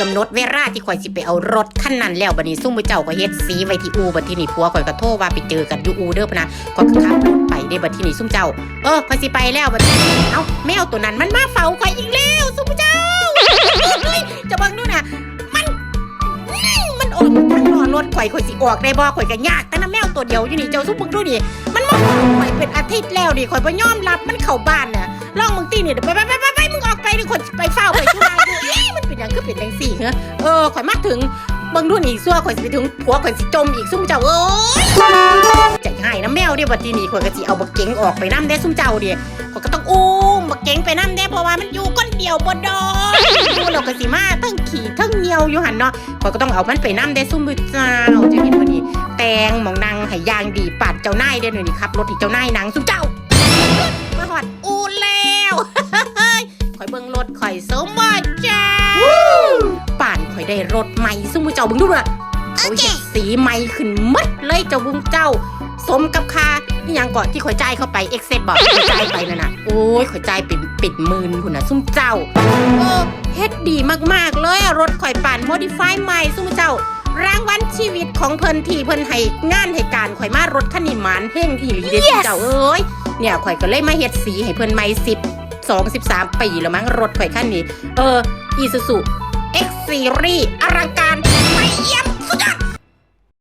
กำหนดเวลาที่ข่อยสิไปเอารถคันนั้นแล้วบัดนี้ซุ่มเจ้าก็เฮ็ดสีไว้ที่อูบัดที่นี่ผัวข่อยก็โทรว่าไปเจอกันอยู่อูเด้อพะนะข่อยก็ขับรถไปได้บัดที่นี่ซุ่มเจ้า เออข่อยสิไปแล้วบัดนี้เอ้าแมวตัวนั้นมันมาเฝ้าข่อยอีกแล้วซุ่มเจ้าเฮ้ยจะบังดูน่ะมันมันออกอยู่ทางนอนรถข่อยข่อยสิออกได้บ่ข่อยก็ยากแต่น้ำแมวตัวเดียวอยู่นี่เจ้าซุ่มเบิ่งดูนี่มันมาข่อยเป็นอาทิตย์แล้วนี่ข่อยบ่ยอมรับมันเข้าบ้านน่ะลองมึงตีนี่ไปไปไปไปมึงออกไปดิข่อยไปเฝ้าข่อยทุลาดูเอ๊ะมันเป็นหยัง คือเป็นจังซี่เหรอเออข่อยมากถึงเบิ่งดูนี่ซัวข่อยสิไปถึงผัวข่อยสิจมอีกซุ่มเจ้าเอ้ยใจให้น้ำแมวเด้บัดทีนี้ข่อยก็สิเอาบักเก๋งออกไปนํเด้ซุ่มเจ้าเด้ข่อยก็ต้องอุ้มบักเก๋งไปนํเด้เพราะว่ามันอยู่คนเดียวบ่ดอกดูแล้วก็สิมาทั้งขี่ทั้งเหนียวอยู่หั่นเนาะข่อยก็ต้องเอามันไปนํเด้ซุ่มเจ้าจะเห็นบ่นี่แตงหมองนางให้ยางดีปาดเจ้านายเด้อนี่ขับรถให้เจ้านายนางซุ่มเจ้ามาฮอด ได้รถใหม่ซึ่งมือเจ้าเบิ่งดูด้วยเขาเห็ดสีใหม่ขึ้นหมดเลยเจ้าบุ้งเจ้า สมกับค่านี่ยังก่อนที่ข่อยจ่ายเข้าไปเอ็กเซบอกข่อยจ่ายไปนั่นน่ะโอ้ยข่อยจ่ายเป็นปิดหมื่นคุณน่ะซุ่มเจ้าเออเฮ็ดดีมากๆเลยอะรถข่อยป่านโมดิฟายใหม่ซุ่มเจ้ารางวัลชีวิตของเพิ่นที่เพิ่นให้งานให้การข่อยมารถคันนี้หมานเฮงอีหลีเด้อซุ่มเจ้าเอ้ยเนี่ยข่อยก็เลยมาเฮ็ดสีให้เพิ่นใหม่สิบสองสิบสามปีแล้วมั้งรถข่อยคันนี้ เอออีซูซู ซีรีส์อลังการไม่เยี่ยมสุดยอด